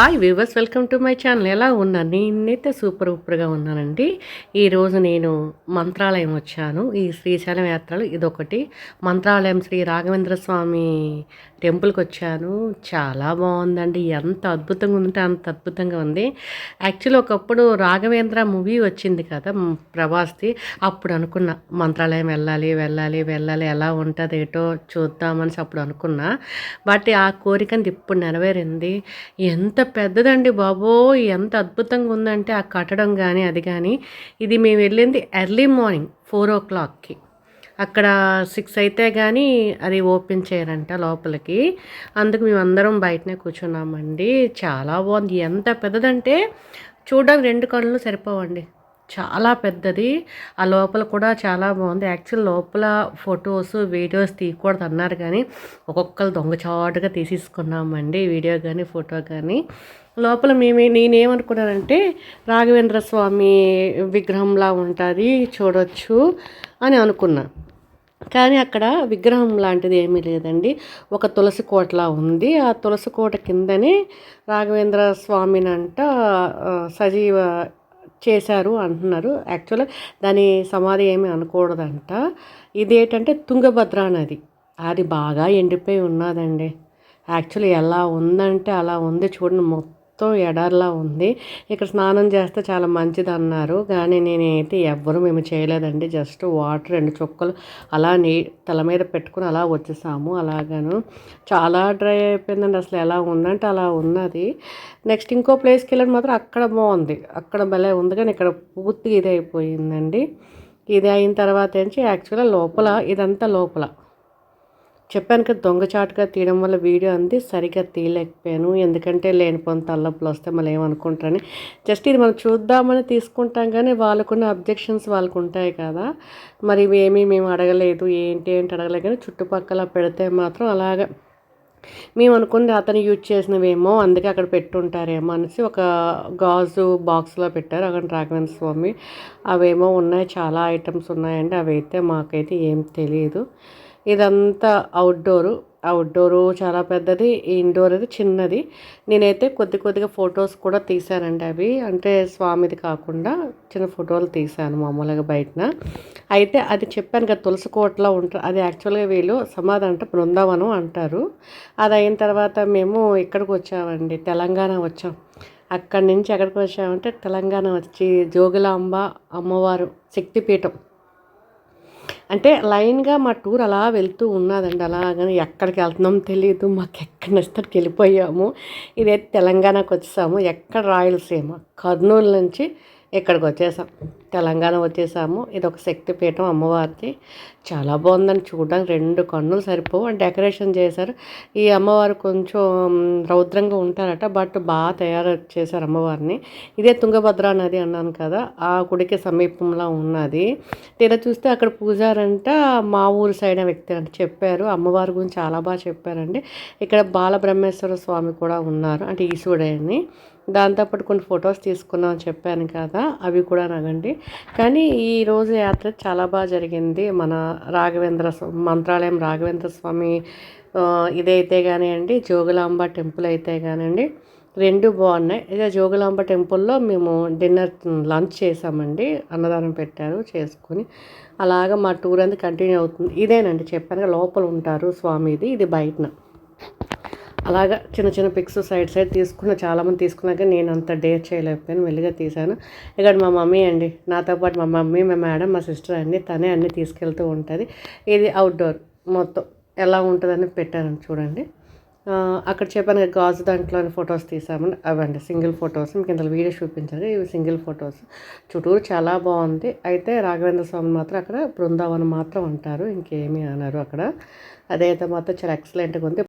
Hi viewers welcome to my channel ఎలా ఉన్నా? నేనైతే సూపర్ సూపర్గా ఉన్నానండి. ఈరోజు నేను మంత్రాలయం వచ్చాను. ఈ శ్రీశైలం యాత్రలు ఇదొకటి. మంత్రాలయం శ్రీ రాఘవేంద్ర స్వామి టెంపుల్కి వచ్చాను. చాలా బాగుందండి. ఎంత అద్భుతంగా ఉందంటే అంత అద్భుతంగా ఉంది. యాక్చువల్లీ ఒకప్పుడు రాఘవేంద్ర మూవీ వచ్చింది కదా ప్రభాస్ది. అప్పుడు అనుకున్నా మంత్రాలయం వెళ్ళాలి వెళ్ళాలి వెళ్ళాలి ఎలా ఉంటుంది ఏటో చూద్దామని అప్పుడు అనుకున్నా. బట్ ఆ కోరికని ఇప్పుడు నెరవేరింది. ఎంత పెద్దదండి బాబో ఎంత అద్భుతంగా ఉందంటే ఆ కట్టడం కానీ అది కానీ ఇది మేము వెళ్ళింది ఎర్లీ మార్నింగ్ ఫోర్ ఓ క్లాక్కి. అక్కడ సిక్స్ అయితే కానీ అది ఓపెన్ చేయరంట లోపలికి. అందుకు మేము అందరం బయటనే కూర్చున్నామండి. చాలా బాగుంది. ఎంత పెద్దదంటే చూడడానికి రెండు కళ్ళు సరిపోవండి. చాలా పెద్దది. ఆ లోపల కూడా చాలా బాగుంది. యాక్చువల్ లోపల ఫొటోస్ వీడియోస్ తీయకూడదు అన్నారు కానీ ఒక్కొక్కరు దొంగచాటుగా తీసేసుకున్నామండి. వీడియో కానీ ఫోటో కానీ. లోపల మేమే నేనేమనుకున్నానంటే రాఘవేంద్ర స్వామి విగ్రహంలా ఉంటుంది చూడొచ్చు అని అనుకున్నా. కానీ అక్కడ విగ్రహం లాంటిది ఏమీ లేదండి. ఒక తులసి కోటలా ఉంది. ఆ తులసి కోట కిందనే రాఘవేంద్ర స్వామిని అంట సజీవ చేశారు అంటున్నారు. యాక్చువల్గా దాని సమాధి ఏమీ అనకూడదంట. ఇది ఏంటంటే తుంగభద్ర నది. అది బాగా ఎండిపోయి ఉన్నదండి. యాక్చువల్లీ ఎలా ఉందంటే అలా ఉంది చూడండి మొత్తం. ఎడార్లా ఉంది. ఇక్కడ స్నానం చేస్తే చాలా మంచిది అన్నారు కానీ నేనైతే ఎవ్వరూ మేము చేయలేదండి. జస్ట్ వాటర్ రెండు చుక్కలు అలా నీ తల మీద పెట్టుకుని అలా వచ్చేసాము. అలాగను. చాలా డ్రై అయిపోయిందండి అసలు ఎలా ఉందంటే అలా ఉన్నది. నెక్స్ట్ ఇంకో ప్లేస్కి వెళ్ళడం మాత్రం అక్కడ బాగుంది. అక్కడ భలే ఉంది కానీ ఇక్కడ పూర్తిగా ఇది అయిపోయిందండి ఇది అయిన తర్వాత ఏంటి యాక్చువల్గా లోపల ఇదంతా లోపల. చెప్పాను కదా దొంగచాటుగా తీయడం వల్ల వీడియో అంది సరిగ్గా తీయలేకపోయాను. ఎందుకంటే లేనిపోని తల్లప్పులు వస్తే మళ్ళీ ఏమనుకుంటారని. జస్ట్ ఇది మనం చూద్దామని తీసుకుంటాం కానీ వాళ్ళకున్న అబ్జెక్షన్స్ వాళ్ళకు ఉంటాయి కదా. మరి ఇవేమీ మేము అడగలేదు ఏంటి ఏంటి అడగలేదు కానీ చుట్టుపక్కల పెడితే మాత్రం అలాగ మేము అనుకుంది అతను యూజ్ చేసినవేమో అందుకే అక్కడ పెట్టుంటారేమో అనేసి ఒక గాజు బాక్స్లో పెట్టారు అక్కడ రాఘవేంద్ర స్వామి. అవేమో ఉన్నాయి చాలా ఐటమ్స్ ఉన్నాయండి అవి అయితే మాకైతే ఏం తెలియదు ఇదంతా అవుట్డోరు అవుట్డోరు చాలా పెద్దది ఇండోర్ అది చిన్నది. నేనైతే కొద్ది కొద్దిగా ఫొటోస్ కూడా తీశానండి అవి. అంటే స్వామిది కాకుండా చిన్న ఫోటోలు తీశాను మామూలుగా బయటన. అయితే అది చెప్పాను కదా తులసి కోటలో ఉంటారు అది యాక్చువల్గా వీళ్ళు సమాధి అంటే బృందావనం అంటారు. అది అయిన తర్వాత మేము ఇక్కడికి వచ్చామండి? తెలంగాణ వచ్చాం. అక్కడి నుంచి ఎక్కడికి వచ్చామంటే తెలంగాణ వచ్చి జోగులాంబ అమ్మవారు శక్తిపీఠం. అంటే లైన్గా మా టూర్ అలా వెళ్తూ ఉన్నదండి. అలాగని ఎక్కడికి వెళ్తున్నాం తెలియదు మాకు ఎక్కడ నచ్చినట్టుకి వెళ్ళిపోయాము. ఇదైతే తెలంగాణకు వచ్చేసాము. ఎక్కడ రాయలసీమ? కర్నూలు నుంచి ఇక్కడికి వచ్చేసాం. తెలంగాణ వచ్చేసాము. ఇది ఒక శక్తిపీఠం అమ్మవారిది. చాలా బాగుందని చూడడానికి. రెండు కన్నులు సరిపోవు. అండ్ డెకరేషన్ చేశారు. ఈ అమ్మవారు కొంచెం రౌద్రంగా ఉంటారట. బట్ బాగా తయారు చేశారు అమ్మవారిని. ఇదే తుంగభద్ర నది అన్నాను కదా. ఆ గుడికి సమీపంలో ఉన్నది. తీరా చూస్తే అక్కడ పూజారంట మా ఊరు సైడ్ వ్యక్తి అంటే చెప్పారు. అమ్మవారి గురించి చాలా బాగా చెప్పారండి. ఇక్కడ బాలబ్రహ్మేశ్వర స్వామి కూడా ఉన్నారు. అంటే ఈశ్వరుడని దాంతోపాటు కొన్ని ఫొటోస్ తీసుకున్నాం అని చెప్పాను కదా. అవి కూడా నగండి కానీ ఈ రోజు యాత్ర చాలా బాగా జరిగింది. మన రాఘవేంద్ర మంత్రాలయం రాఘవేంద్ర స్వామి ఇదైతే కానివ్వండి జోగులాంబ టెంపుల్ అయితే కానివ్వండి రెండు బాగున్నాయి. ఇదే జోగులాంబ టెంపుల్లో మేము డిన్నర్ లంచ్ చేసామండి. అన్నదానం పెట్టారు చేసుకొని అలాగా మా టూర్ అంతా కంటిన్యూ అవుతుంది. ఇదేనండి చెప్పాను లోపల ఉంటారు స్వామిది ఇది బయటన. అలాగా చిన్న చిన్న పిక్స్ సైడ్ సైడ్ తీసుకున్న చాలామంది తీసుకున్నాక నేను అంత డేర్ చేయలేకపోయాను మెల్లిగా తీశాను. ఇక్కడ మా మమ్మీ అండి నాతో పాటు మా మమ్మీ మా మేడం మా సిస్టర్ అండి తనే అన్నీ తీసుకెళ్తూ ఉంటుంది. ఇది అవుట్డోర్ మొత్తం ఎలా ఉంటుందని పెట్టాను చూడండి. అక్కడ చెప్పాను గాజు దాంట్లో ఫొటోస్ తీసామని అవండి సింగిల్ ఫొటోస్ మీకు ఇంత వీడియో చూపించారు ఇవి సింగిల్ ఫొటోస్ చుట్టూరు చాలా బాగుంది. అయితే రాఘవేంద్ర స్వామి మాత్రం అక్కడ బృందావనం మాత్రం అంటారు ఇంకేమీ అన్నారు అక్కడ. అదైతే మాత్రం చాలా ఎక్సలెంట్గా ఉంది.